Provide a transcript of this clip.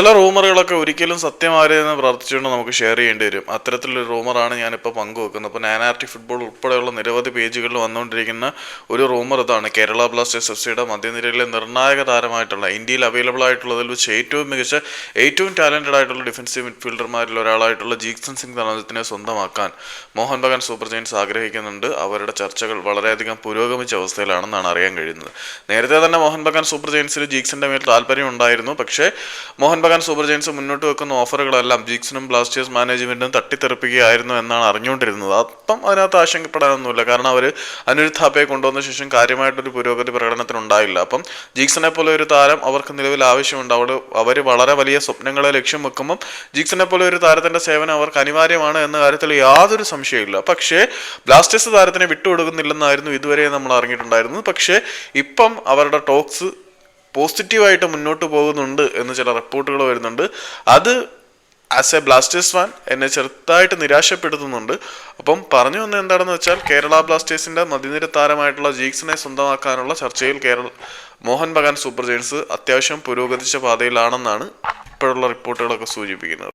ചില റൂമറുകളൊക്കെ ഒരിക്കലും സത്യമാരെന്ന് പ്രാർത്ഥിച്ചുകൊണ്ട് നമുക്ക് ഷെയർ ചെയ്യേണ്ടി വരും. അത്തരത്തിലൊരു റൂമറാണ് ഞാനിപ്പോൾ പങ്കുവെക്കുന്നത്. അപ്പോൾ നാനാർട്ടി ഫുട്ബോൾ ഉൾപ്പെടെയുള്ള നിരവധി പേജുകളിൽ വന്നുകൊണ്ടിരിക്കുന്ന ഒരു റൂമർ ഇതാണ് കേരള ബ്ലാസ്റ്റേഴ്സ് എഫ് സിയുടെ മധ്യനിരയിലെ നിർണായക താരമായിട്ടുള്ള ഇന്ത്യയിൽ അവൈലബിൾ ആയിട്ടുള്ളതിൽ വെച്ച് ഏറ്റവും മികച്ച ഏറ്റവും ടാലന്റഡ് ആയിട്ടുള്ള ഡിഫൻസീവ് മിഡ്ഫീൽഡർമാരിൽ ഒരാളായിട്ടുള്ള ജീക്സൺ സിംഗ് തനത്തിനെ സ്വന്തമാക്കാൻ. മോഹൻ ബഗാൻ സൂപ്പർ ജയൻസ് ആഗ്രഹിക്കുന്നുണ്ട്. അവരുടെ ചർച്ചകൾ വളരെയധികം പുരോഗമിച്ച അവസ്ഥയിലാണെന്നാണ് അറിയാൻ കഴിയുന്നത്. നേരത്തെ തന്നെ മോഹൻ ബഗാൻ സൂപ്പർ ജയൻസിൽ ജീക്സിന്റെ മേൽ താല്പര്യം ഉണ്ടായിരുന്നു പക്ഷേ മോഹൻ ബഗാൻ സൂപ്പർ ജയൻസ് മുന്നോട്ട് വെക്കുന്ന ഓഫറുകളെല്ലാം ജീക്സിനും ബ്ലാസ്റ്റേഴ്സ് മാനേജ്മെന്റും തട്ടിത്തെറിപ്പിക്കുകയായിരുന്നു എന്നാണ് അറിഞ്ഞുകൊണ്ടിരുന്നത്. അപ്പം അതിനകത്ത് ആശങ്കപ്പെടാനൊന്നുമില്ല. കാരണം അവർ അനിരുദ്ധ ഥാപ്പയെ കൊണ്ടുവന്ന ശേഷം കാര്യമായിട്ടൊരു പുരോഗതി പ്രകടനത്തിനുണ്ടായില്ല. അപ്പം ജീക്സിനെ പോലെ ഒരു താരം അവർക്ക് നിലവിൽ ആവശ്യമുണ്ട്. അവിടെ അവർ വളരെ വലിയ സ്വപ്നങ്ങളെ ലക്ഷ്യം വെക്കുമ്പം ജീക്സിനെ പോലെ ഒരു താരത്തിന്റെ സേവനം അവർക്ക് അനിവാര്യമാണ് എന്ന കാര്യത്തിൽ യാതൊരു സംശയമില്ല പക്ഷേ ബ്ലാസ്റ്റേഴ്സ് താരത്തിനെ വിട്ടുകൊടുക്കുന്നില്ലെന്നായിരുന്നു ഇതുവരെ നമ്മൾ അറിഞ്ഞിട്ടുണ്ടായിരുന്നത്. പക്ഷേ ഇപ്പം അവരുടെ ടോക്സ് പോസിറ്റീവായിട്ട് മുന്നോട്ട് പോകുന്നുണ്ട് എന്ന് ചില റിപ്പോർട്ടുകൾ വരുന്നുണ്ട്. അത് ആസ് എ ബ്ലാസ്റ്റേഴ്സ് ഫാൻ എന്നെ ചെറുതായിട്ട് നിരാശപ്പെടുത്തുന്നുണ്ട്. അപ്പം പറഞ്ഞു വന്നത് എന്താണെന്ന് വെച്ചാൽ കേരള ബ്ലാസ്റ്റേഴ്സിന്റെ നദിനിര താരമായിട്ടുള്ള ജീക്സിനെ സ്വന്തമാക്കാനുള്ള ചർച്ചയിൽ കേരള മോഹൻ ബഗാൻ സൂപ്പർ ജയൻസ് അത്യാവശ്യം പുരോഗതിച്ച പാതയിലാണെന്നാണ് ഇപ്പോഴുള്ള റിപ്പോർട്ടുകളൊക്കെ സൂചിപ്പിക്കുന്നത്.